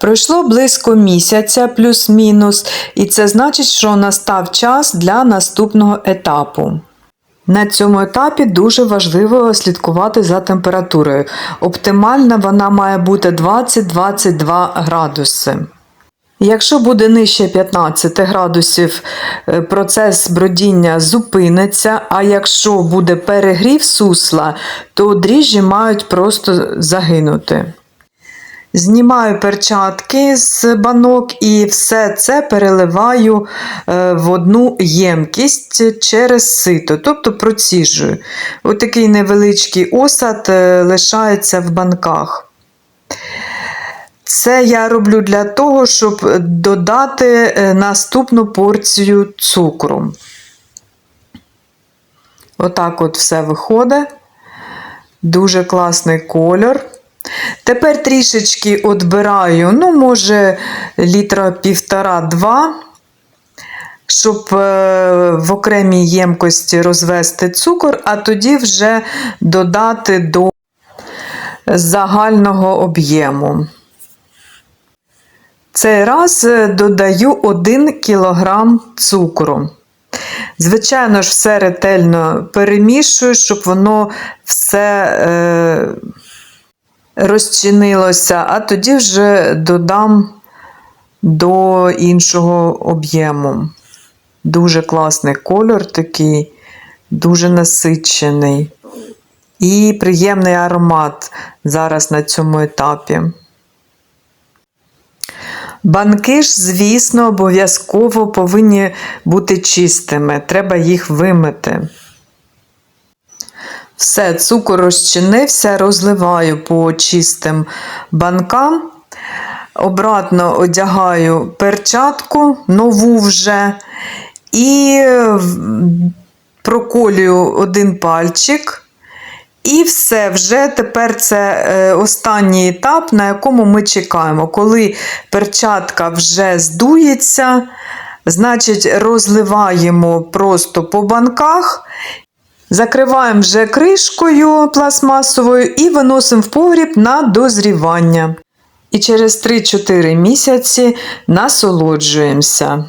Пройшло близько місяця плюс-мінус, і це значить, що настав час для наступного етапу. На цьому етапі дуже важливо слідкувати за температурою. Оптимальна вона має бути 20-22 градуси. Якщо буде нижче 15 градусів, е, процес бродіння зупиниться, а якщо буде перегрів сусла, то дріжджі мають просто загинути. Знімаю перчатки з банок і все це переливаю е, в одну ємкість через сито, тобто проціжую. Отакий невеличкий осад е, лишається в банках. Це я роблю для того, щоб додати е, наступну порцію цукру. Отак от все виходить. Дуже класний кольор. Тепер трішечки відбираю, ну, може, літра півтора-два, щоб е, в окремій ємкості розвести цукор, а тоді вже додати до загального об'єму. Цей раз е, додаю 1 кг цукру. Звичайно ж, все ретельно перемішую, щоб воно все е, розчинилося, а тоді вже додам до іншого об'єму. Дуже класний кольор такий, дуже насичений. І приємний аромат зараз на цьому етапі. Банки ж, звісно, обов'язково повинні бути чистими. Треба їх вимити. Все, цукор розчинився, розливаю по чистим банкам. Обратно одягаю перчатку, нову вже, і проколюю один пальчик. І все, вже тепер це е, останній етап, на якому ми чекаємо. Коли перчатка вже здується, значить розливаємо просто по банках, закриваємо вже кришкою пластмасовою і виносимо в погріб на дозрівання. І через 3-4 місяці насолоджуємося.